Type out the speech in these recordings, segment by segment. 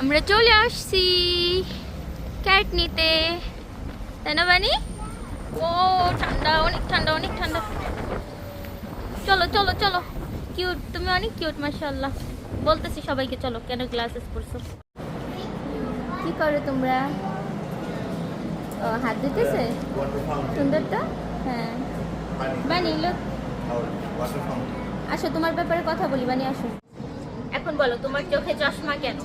আমরা চলে আসছি ক্যাট নিতে তাই না, বানি? ও, ঠান্ডা, অনেক ঠান্ডা অনেক ঠান্ডা। চলো চলো চলো। কিউট তুমি অনেক কিউট মাশাআল্লাহ। বলতেছি সবাইকে, চলো, কেন গ্লাসেস পরছো? কি করো তোমরা? ও, হাত দিতেছে সুন্দর তো হ্যাঁ. বানি লোক আসো, তোমার ব্যাপারে কথা বলি, বানি, আসো। এখন বলো, তোমার চোখে চশমা কেন?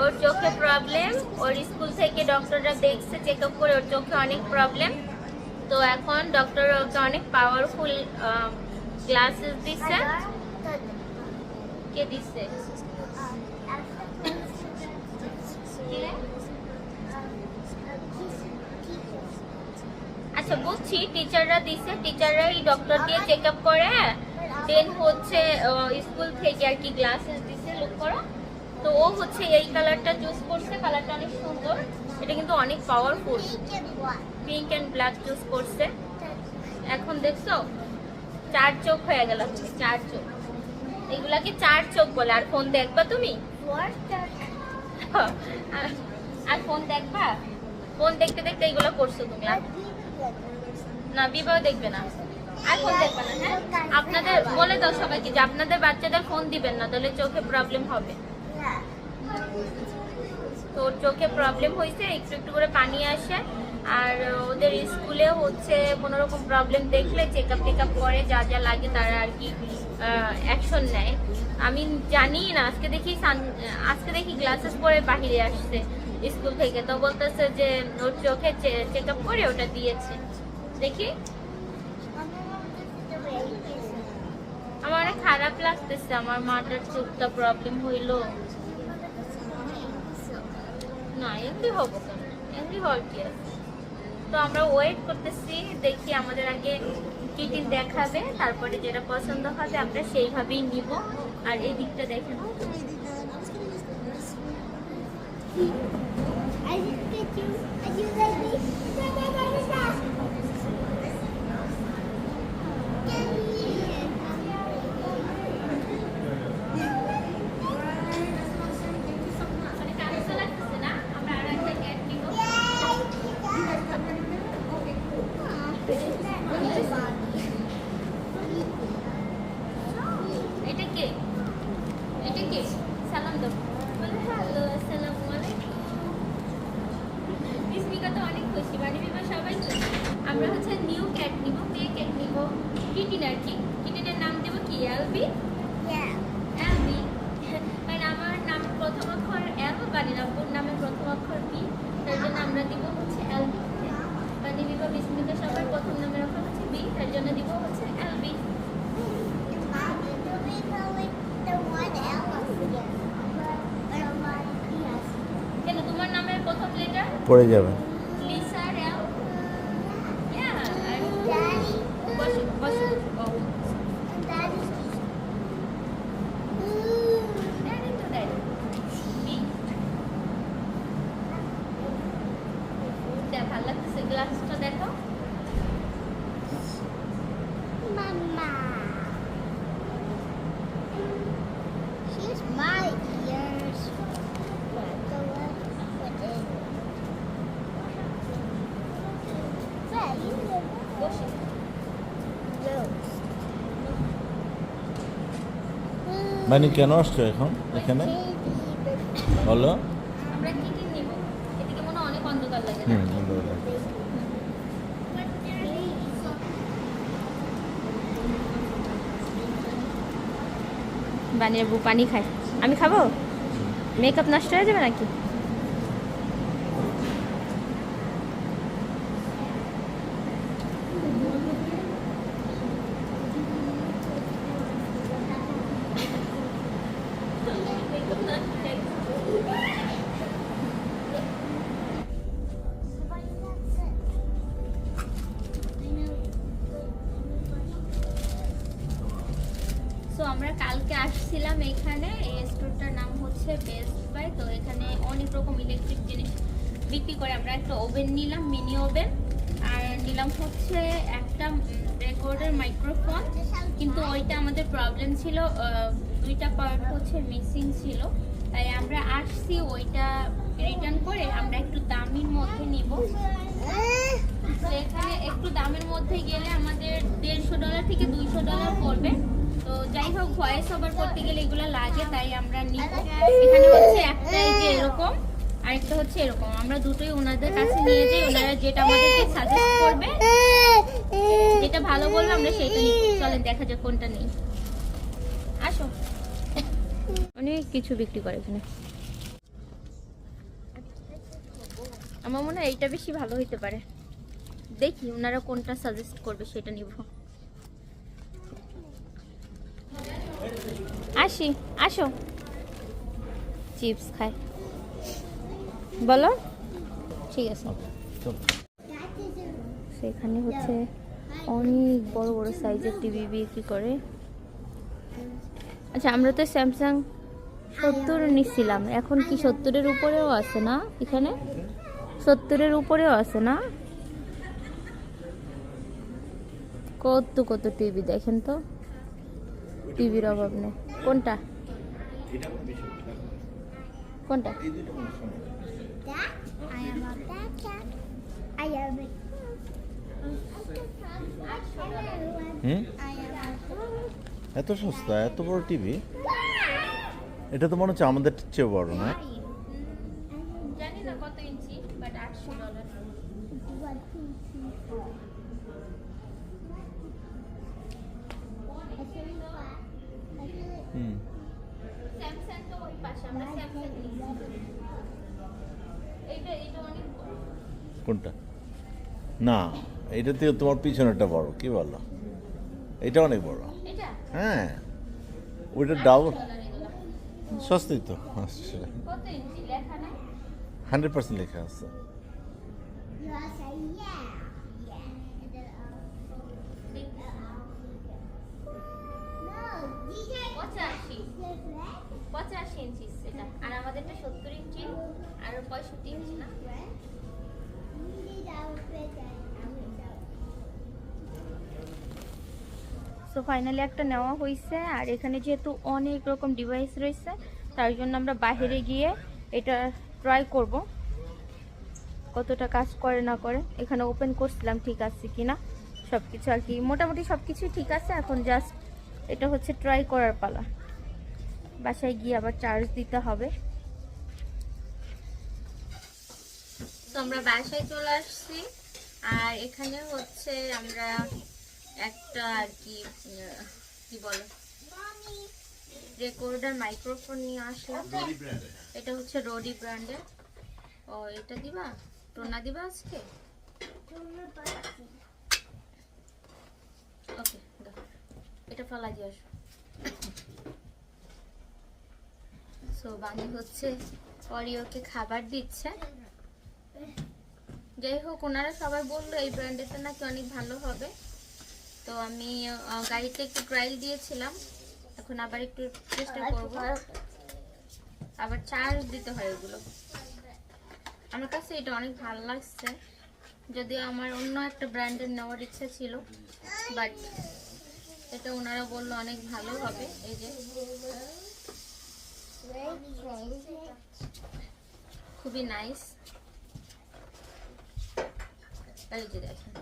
ওর চোখে প্রবলেম ওর স্কুল থেকে ডক্টররা দেখছে চেক আপ করে ওর চোখে অনেক প্রবলেম তো এখন ডক্টর ওকে অনেক পাওয়ারফুল গ্লাসেস দিচ্ছে কে দিচ্ছে আচ্ছা বুঝছি টিচাররা দিছে। টিচাররা এই ডক্টর দিয়ে চেক আপ করে। দেন হচ্ছে স্কুল থেকে আর কি গ্লাসেস দিছে লুক করো। তো ও হচ্ছে এই কালারটা চুজ করছে, কালারটা অনেক সুন্দর। এটা কিন্তু অনেক powerful pink and black choose করছে। এখন দেখছ, চার চোখ হয়ে গেল, চার চোখ। এগুলাকে চার চোখ বলে। আর ফোন দেখবা তুমি? আর- ফোন দেখবা? ফোন দেখতে দেখতে এগুলো করছ তুমি না, বিবাহ দেখবে না। আর ফোন দেখবে না হ্যাঁ? আপনাদের বলে দাও সবাইকে যে আপনাদের বাচ্চাদের ফোন দিবেন না, তাহলে চোখে প্রবলেম হবে। তো ওর চোখে প্রবলেম হয়েছে, একটু একটু করে পানি আসে। আর ওদের স্কুলে হচ্ছে কোনো রকম প্রবলেম দেখলে চেক আপ টেক আপ করে, যা যা লাগে তারা আর কি অ্যাকশন নেয়। আমি জানি না, আজকে দেখি আজকে দেখি গ্লাসেস পরে বাহিরে আসছে স্কুল থেকে। তো বলতেছে যে ওর চোখে চেক আপ করে ওটা দিয়েছে। দেখি। আমার অনেক খারাপ লাগতেছে, আমার মাটার চোখটা প্রবলেম হইল। না, এমনি হব কেন? এমনি হওয়ার কি আছে? তো আমরা ওয়েট করতেছি, দেখি আমাদের আগে কিটিন দেখাবে, তারপরে যেটা পছন্দ হবে আমরা সেইভাবেই নিব। আর এই দিকটা দেখেন। অনেক আনন্দ লাগতেছে না আমরা আর একটা ক্যাট নিব এটা কে এটা কে সালাম দাও বলে হ্যালো আসসালামু আলাইকুম বিস্মিকা তো অনেক খুশি বাড়ি বিমা সবাই খুশি আমরা হচ্ছে নিউ ক্যাট নিব মেয়ে ক্যাট নিব কিটিন আর কি কিটিনের নাম দেবো কি এলবি এলবি মানে আমার নাম প্রথম অক্ষর এল বানি রাব্বুর নামের প্রথম অক্ষর বি তার জন্য আমরা দিব হচ্ছে এলবি বানি বিমা বিস্মিকা সবার প্রথম নামের অক্ষর হচ্ছে বি তার জন্য দিব হচ্ছে এলবি কেন তোমার নামের প্রথম লেটার পড়ে যাবে মানে কেন আসছো এখন এখানে? বলো। বানিয়ে বউ পানি খায়। আমি খাব? মেকআপ নষ্ট হয়ে যাবে নাকি? আজকে আসছিলাম এখানে, এই স্টোরটার নাম হচ্ছে বেস্ট বাই তো এখানে অনেক রকম ইলেকট্রিক জিনিস বিক্রি করে আমরা একটা ওভেন নিলাম মিনি ওভেন। আর নিলাম হচ্ছে একটা রেকর্ডের মাইক্রোফোন কিন্তু ওইটা আমাদের প্রবলেম ছিল দুইটা পার্ট হচ্ছে মিসিং ছিল। তাই আমরা আসছি ওইটা রিটার্ন করে, আমরা একটু দামির মধ্যে নিব। এখানে একটু দামের মধ্যে গেলে আমাদের দেড়শো ডলার থেকে দুইশো ডলার পড়বে। তো যাই হোক ভয়েস করতে গেলে এগুলো লাগে, তাই আমরা এখানে হচ্ছে যে এরকম, আরেকটা হচ্ছে এরকম। আমরা দুটোই ওনাদের নিয়ে ওনারা যেটা আমাদেরকে সাজেস্ট করবে, যেটা ভালো বলবে আমরা সেটা চলেন, দেখা যাক কোনটা নেই। আসো। অনেক কিছু বিক্রি করে এখানে। আমার মনে হয় এইটা বেশি ভালো হইতে পারে। দেখি ওনারা কোনটা সাজেস্ট করবে, সেটা নিব। আসি আসো। চিপস খাই। বলো? ঠিক আছে। সেখানে হচ্ছে অনেক বড় বড় সাইজের টিভি বিক্রি করে। আচ্ছা আমরা তো স্যামসাং সত্তর নিচ্ছিলাম। এখন কি সত্তরের উপরেও আছে না এখানে? সত্তরের উপরেও আছে না? কত কত টিভি দেখেন তো? টিভির অভাব নেই। কোনটা? কোনটা. এত সস্তা এত বড় টিভি? এটা তো মনে হচ্ছে আমাদের চেয়ে বড় না? জানি না কত ইঞ্চি বাট আটশো ডলার হুম। স্যামসাং তো ওই পাশে আমরা স্যামসাং এইটা এটা অনেক কোনটা? না এটা থেকে তোমার পিছনেরটা বড় কি বলো? এটা অনেক বড়। হ্যাঁ। ওইটা ডাবল সস্তাই তো কত ইঞ্চি লেখা নাই? হান্ড্রেড পার্সেন্ট লেখা আছে। পঁয়ষট্টি ইঞ্চি না? সো ফাইনালি একটা নেওয়া হয়েছে আর এখানে যেহেতু অনেক রকম ডিভাইস রয়েছে তার জন্য আমরা বাইরে গিয়ে এটা ট্রাই করব। কতটা কাজ করে না করে এখানে ওপেন করছিলাম ঠিক আছে কি না সব কিছু আর কি। মোটামুটি সব কিছুই ঠিক আছে এখন জাস্ট এটা হচ্ছে ট্রাই করার পালা। বাসায় গিয়ে আবার চার্জ দিতে হবে। তো আমরা বাসায় চলে আসছি। আর এখানে হচ্ছে আমরা একটা আর কি কি বলে? রেকর্ডার মাইক্রোফোন নিয়ে আসলাম। এটা হচ্ছে রোডি ব্র্যান্ডের ও এটা দিবা? টোনা দিবা আজকে? ওকে এটা ফেলা দিয়ে আসো। সো বানি হচ্ছে অরিওকে খাবার দিচ্ছে। যাই হোক ওনারা সবাই বলল এই ব্র্যান্ডেরটা নাকি অনেক ভালো হবে। তো আমি গাড়িতে একটু ট্রায়াল দিয়েছিলাম। এখন আবার একটু চেষ্টা করব। আবার চার্জ দিতে হয় এগুলো। আমার কাছে এটা অনেক ভালো লাগছে। যদিও আমার অন্য একটা ব্র্যান্ডের নেওয়ার ইচ্ছা ছিল বাট এটা ওনারা বলল অনেক ভালো হবে। এই যে খুবই নাইস এই দেখেন।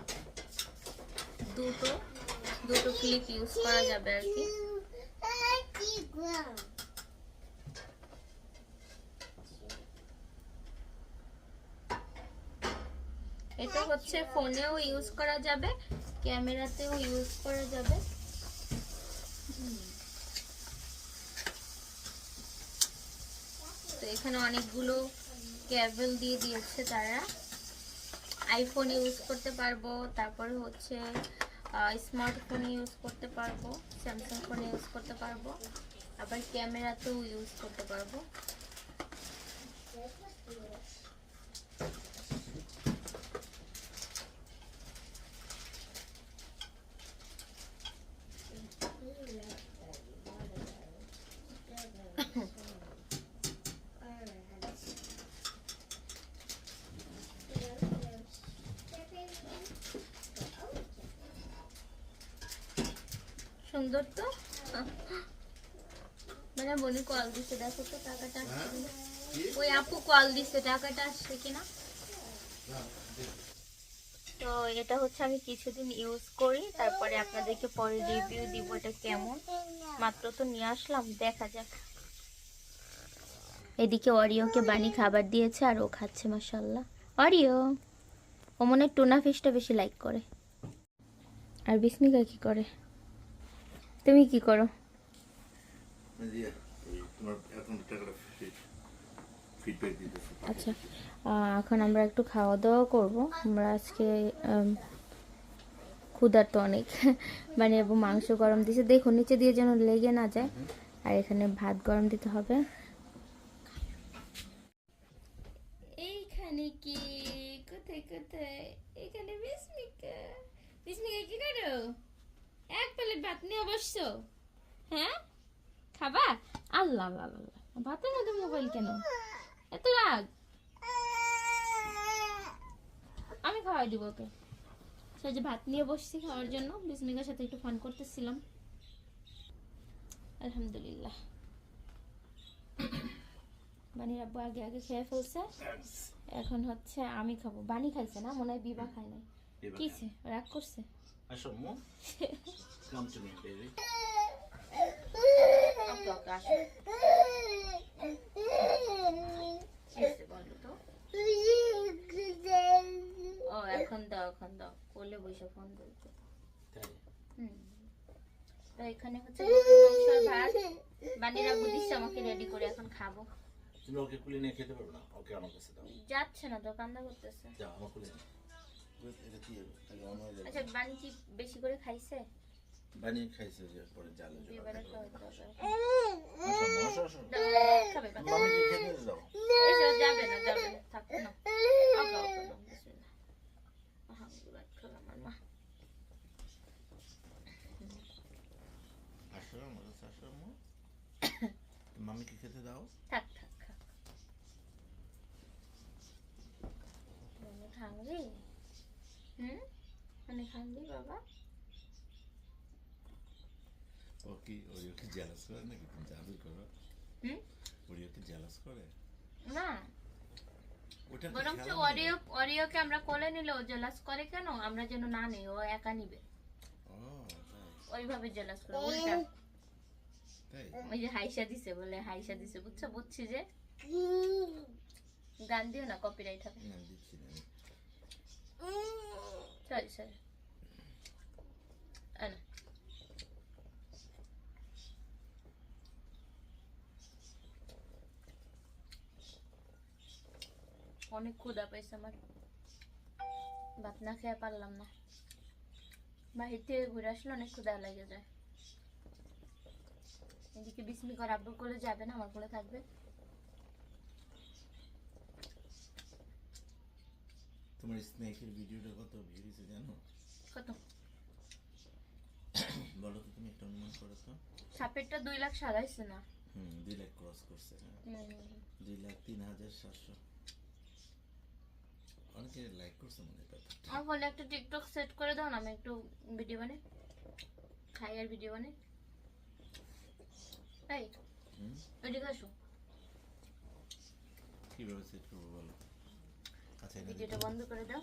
দুটো দুটো ক্লিপ ইউজ করা যাবে আর কি। এটা হচ্ছে ফোনেও ইউজ করা যাবে, ক্যামেরাতেও ইউজ করা যাবে। তো এখানে অনেকগুলো কেবল দিয়ে দিয়েছে তারা। আইফোন ইউজ করতে পারব, তারপরে হচ্ছে স্মার্টফোন ইউজ করতে পারব স্যামসাং ফোন ইউজ করতে পারব, আবার ক্যামেরাতেও ইউজ করতে পারব। সুন্দর তো? মানে বনি কল দিছে দেখো তো টাকাটা আসছে ওই আপু কল দিছে টাকাটা আসছে কিনা? তো এটা হচ্ছে আমি কিছুদিন ইউজ করি তারপরে আপনাদেরকে পরে রিভিউ দিব এটা কেমন। মাত্র তো নিয়ে আসলাম দেখা যাক। এদিকে অরিওকে বানি খাবার দিয়েছে আর ও খাচ্ছে মাসাল্লাহ অরিও ও মনে হয় টুনা ফিশটা বেশি লাইক করে। আর বিস্মিকা কি করে? তুমি কি করো? আচ্ছা এখন আমরা একটু খাওয়া দাওয়া করব। আমরা আজকে ক্ষুধার তো অনেক। মানে এবং মাংস গরম দিয়েছে দেখো নিচে দিয়ে যেন লেগে না যায়। আর এখানে ভাত গরম দিতে হবে। এইখানে কি কোথায় কোথায়? এখানে বিস্মিকা। বিস্মিকা কি করো? প্লেট ভাত নিয়ে বসছো হ্যাঁ? খাবা আল্লাহ আল্লাহ আল্লাহ ভাতের মধ্যে মোবাইল কেন? এত রাগ। আমি খাওয়াই দিব ওকে। সে যে ভাত নিয়ে বসছি খাওয়ার জন্য। বিস্মিকার সাথে একটু ফান করতেছিলাম। আলহামদুলিল্লাহ। বানির আব্বু আগে আগে খেয়ে ফেলছে। এখন হচ্ছে আমি খাব। বানি খাইছে না? মনে হয় বিবা খায় নাই। কিছে রাগ করছে? আসো আসো এসে বলো তো ও এখন দাও এখন দাও। কোলে বসে ফোন বলতে হুম। তো এখানে হচ্ছে ভাত। বানিরা আমাকে রেডি করে এখন খাব। তুমি ওকে কুলি নিয়ে খেতে পারবে না? ওকে আমার কাছে দাও। যাচ্ছে না তো কান্দা করতেছে। যাও আমার কুলি আচ্ছা বানি কি বেশি করে খাইছে? বানিয়ে খাইছে যে পরে জালে বানি। মামি কি খেতে দাও। থাক থাক থাক অনেক হাঙ্গি হুম? অনেক হাঙ্গি বাবা? জেলাস করে নাকি? তুমি জাদু করো। হুম? ওরিও জেলাস করে? না। ওটা বরঞ্চ খেলা অরিও আমরা কোলে নিলে ও জেলাস করে কেন? আমরা যেন না নেই ও একা নিবে। ওইভাবে জেলাস করে উল্টা। ওই যে হাইসা দিছে বলে হাইসা দিছে বুঝছ? বুঝছি যে। গান দিও না কপিরাইট হবে। সরি সরি অনেক ক্ষুধা পাইছে আমার। ভাত না খেয়ে পারলাম না। বাহির থেকে ঘুরে আসলে অনেক ক্ষুধা লেগে যায়। এদিকে বিস্মি করে আব্বুর কোলে যাবে না আমার কোলে থাকবে। তোমার স্নেকের ভিডিওটা কত ভিউ হয়েছে জানো? কত? বলো তো তুমি একটা অনুমান করো তো। সাপেরটা দুই লাখ সারাইছে না। হুম দুই লাখ ক্রস করছে হ্যাঁ। দুই লাখ তিন হাজার সাতশো। অনেকে লাইক করছে মনে হয় আর ফোনে একটা টিকটক সেট করে দাও না আমি একটু ভিডিও বানাই। খাই আর ভিডিও বানাই। এই ওইদিকে আসো। কীভাবে সেট করব বলো? আচ্ছা ভিডিওটা বন্ধ করে দাও।